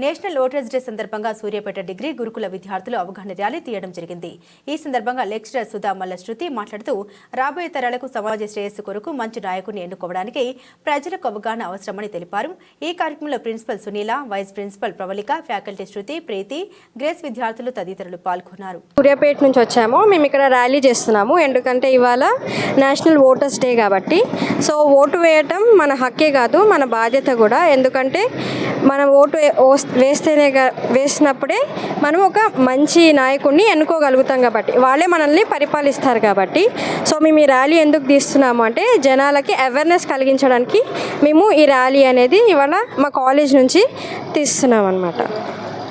National voters day సందర్భంగా Suryapet degree గురుకుల విద్యార్థులు అవగాహన ర్యాలీ తీయడం జరిగింది. ఈ సందర్భంగా లెక్చరర్ సుధా మల్ల శృతి మాట్లాడుతూ రాబోయే తరాలకు సమాజ శ్రేయస్సు కొరకు మంచి నాయకుడిని ఎన్నుకోవడానికి ప్రజలకు అవగాహన అవసరమని తెలిపారు. ఈ కార్యక్రమంలో principal Sunila vice principal Pravalika faculty Shruti Preethi Grace విద్యార్థులు తదితరులు పాల్గొన్నారు. సూర్యాపేట నుంచి వచ్చాము. మేము ఇక్కడ ర్యాలీ చేస్తున్నాము. ఎందుకంటే ఇవాళ నేషనల్ ఓటర్స్ డే కాబట్టి. సో ఓటు వేయటం మన హక్కే కాదు మన బాధ్యత కూడా. ఎందుకంటే మనం ఓటు వే- వేస్తేనే వేసినప్పుడే మనం ఒక మంచి నాయకుడిని ఎన్నుకోగలుగుతాం కాబట్టి వాళ్ళే మనల్ని పరిపాలిస్తారు కాబట్టి. సో మేము ఈ ర్యాలీ ఎందుకు తీస్తున్నాము అంటే జనాలకి అవేర్నెస్ కలిగించడానికి మేము ఈ ర్యాలీ అనేది ఇవాళ మా కాలేజ్ నుంచి తీస్తున్నాం అనమాట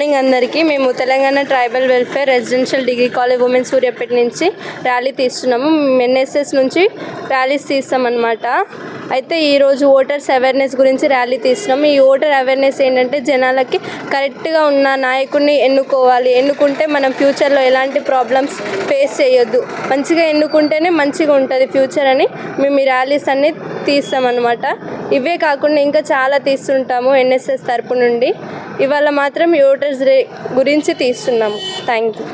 మార్నింగ్ అందరికీ. మేము Telangana tribal welfare residential degree college women Suryapet నుంచి ర్యాలీ తీస్తున్నాము. ఎన్ఎస్ఎస్ నుంచి ర్యాలీస్ తీస్తామన్నమాట. అయితే ఈరోజు ఓటర్స్ అవేర్నెస్ గురించి ర్యాలీ తీస్తున్నాము. ఈ ఓటర్ అవేర్నెస్ ఏంటంటే జనాలకి కరెక్ట్గా ఉన్న నాయకుడిని ఎన్నుకోవాలి. ఎన్నుకుంటే మనం ఫ్యూచర్లో ఎలాంటి ప్రాబ్లమ్స్ ఫేస్ చేయొద్దు. మంచిగా ఎన్నుకుంటేనే మంచిగా ఉంటుంది ఫ్యూచర్ అని మేము ఈ ర్యాలీస్ అన్ని తీస్తామన్నమాట. ఇవే కాకుండా ఇంకా చాలా తీస్తుంటాము ఎన్ఎస్ఎస్ తరపు నుండి. ఇవాళ మాత్రం యోటర్స్ డే గురించి తీస్తున్నాము. Thank you